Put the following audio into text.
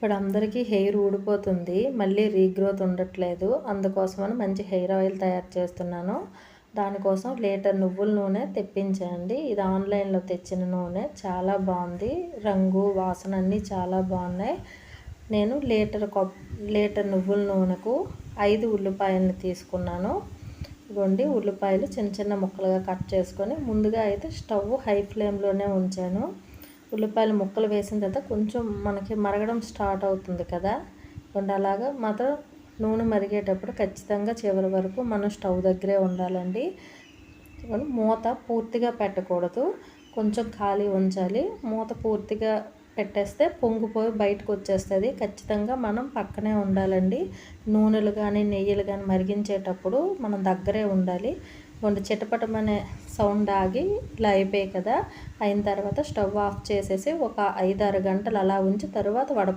ఇప్పుడు అందరికీ హెయిర్ ఊడిపోతుంది మళ్ళీ రీగ్రోత్ ఉండట్లేదు. అందుకోసమని మంచి హెయిర్ ఆయిల్ తయారు చేస్తున్నాను. దానికోసం లీటర్ నువ్వుల నూనె తెప్పించండి. ఇది ఆన్లైన్లో తెచ్చిన నూనె. చాలా బాగుంది. రంగు వాసన అన్నీ చాలా బాగున్నాయి. నేను లీటర్ కప్ లీటర్ నువ్వుల నూనెకు ఐదు ఉల్లిపాయలను తీసుకున్నాను. ఇవ్వండి ఉల్లిపాయలు చిన్న చిన్న ముక్కలుగా కట్ చేసుకొని ముందుగా అయితే స్టవ్ హై ఫ్లేమ్లోనే ఉంచాను. ఉల్లిపాయలు ముక్కలు వేసిన తర్వాత కొంచెం మనకి మరగడం స్టార్ట్ అవుతుంది కదా. ఇవ్వండి అలాగా మాత్రం నూనె మరిగేటప్పుడు ఖచ్చితంగా చివరి వరకు మనం స్టవ్ దగ్గరే ఉండాలండి. మూత పూర్తిగా పెట్టకూడదు. కొంచెం ఖాళీ ఉంచాలి. మూత పూర్తిగా పెట్టేస్తే పొంగిపోయి బయటకు వచ్చేస్తుంది. ఖచ్చితంగా మనం పక్కనే ఉండాలండి. నూనెలు కానీ నెయ్యిలు కానీ మరిగించేటప్పుడు మనం దగ్గరే ఉండాలి. రెండు చిటపటమనే సౌండ్ ఆగి ఇలా అయిపోయాయి కదా అయిన తర్వాత స్టవ్ ఆఫ్ చేసేసి ఒక ఐదారు గంటలు అలా ఉంచి తర్వాత వడ